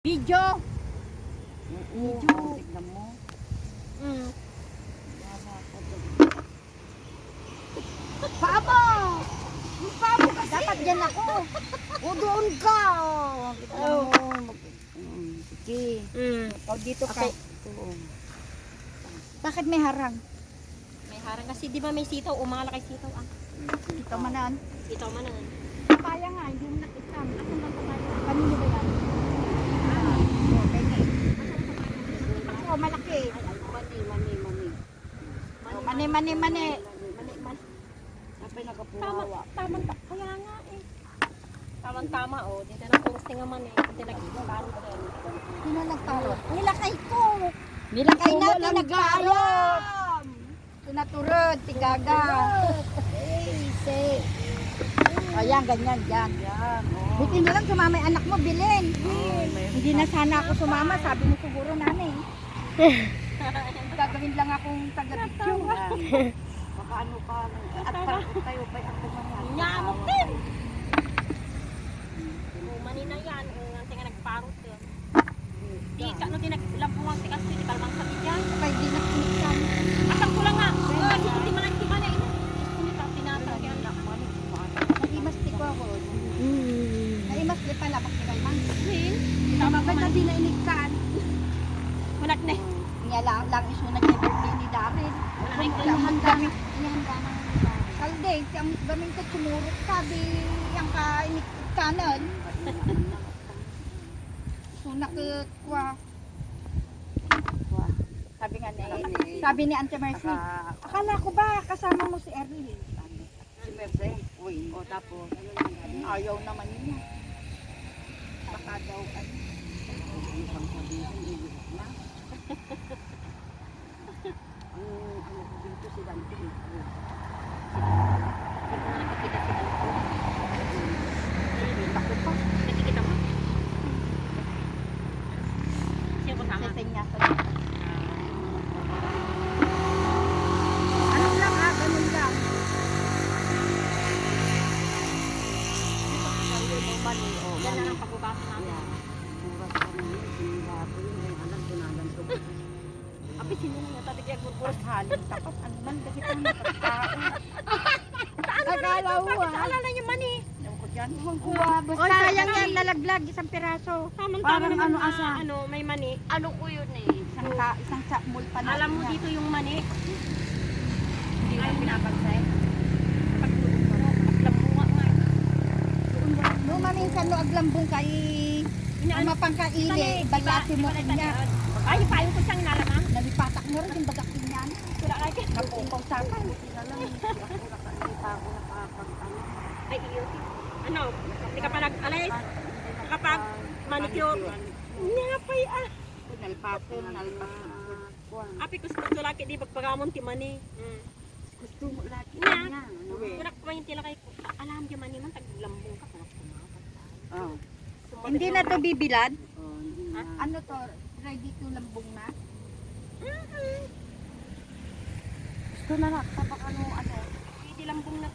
Video. Medyo. tignan mo. Mm. Pabo! Yung pabo kasi. Dapat dyan ako. O doon ka. O. Tignan mo. Mag- Mm, Sige. Mm. O dito ka. Okay. Oo. Bakit may harang? May harang kasi di ba may sitaw, umala kay sitaw ah. Dito manan. Sitaw man na. Papaya nga, hindi mo nakita. Asan ba papaya? Kanino ba yan? Ah, o, ganyan. Ako, malaki. Ay, ay, mani, mani, mani. O, Mani, mani, mani. Mani, mani. Apay Tama, nakapuhawa. tama, kaya nga eh. Tamang tama oh, dito na puro tinga man eh. Dito na gigilaro din. Sino nagparot? Nilakay ko. Nilakay natin lang nagparot. Tunaturod, tigaga. Hey, say. Ayan, ganyan, yan. Yan, oh. Buti na lang sumama yung anak mo, Bilin. Oh, Hindi na sana ako sumama, sabi mo siguro nanay. Gagawin lang akong taga-picture. Yan. Baka ano ka. At parang tayo pa ako mga. Nyamok din. Oh, mani na yan, ang tinga nagparot din. Di ka no tinaglampuang tikas di kalmang sa tiyan. Kaya di na kinikan. Asang ko lang nga. Oh, di di man di man eh. Kung ka tinatag yan. Naimas di ko ako. Naimas di pala, bakit kay man. Sin. Tama ba na di na inikan? Munak na. Niya lang, lang na kay birthday ni Darin. Na, inihanda na. Kalde, siyang gaming ko sumurot ka, di yang ka inikanan. So nakikwa. Sabi nga ni, sabi ni Auntie Mercy, akala ko ba kasama mo si Ernie? si Merce, uy, o tapos, Ayaw naman niya. Baka daw, ano, Ang ano ko dito si Dante. ako pa. Nakikita mo? Siya ko sama. Sesenya sa Ano ha, ganun lang. Yan na lang pagbabasa natin. Api sino na tabi kaya gurgur. Halin tapat, ano man, kasi pang nakakao. Akala mo ah. Alala niyo man eh. Ko dyan. Kuha, basta sayang yan, nalaglag, isang piraso. Tamang Parang ano, asa? ano, may mani. Ano ko yun eh? Isang, ka, isang sakmul pa na. Alam mo dito yung mani. Hindi ko pinapagsay. Eh. No, aglambong kay Inaano- ama pang kaili, balati mo niya. Ay, payong ko siyang nalamang. Nabipatak mo rin yung bagaktin niya. Sura ka kay. Napupaw sa akin. Hindi hindi pa. Ay, iyo. Ano? Hindi ka pa nag-alis? Kapag manicure. Nyapay ah. Nalpapin, nalpapin. Api ko gusto laki di pagpagamon ti mani. Gusto mo Nga. niya. Kurak pa yung tila kay alam di mani man taglambong ka kurak kumakat. Oh. Hindi na to bibilad. Hindi. Ano to, ready to lambong na? Gusto na lang, kapag ano, ano, Hindi lambong na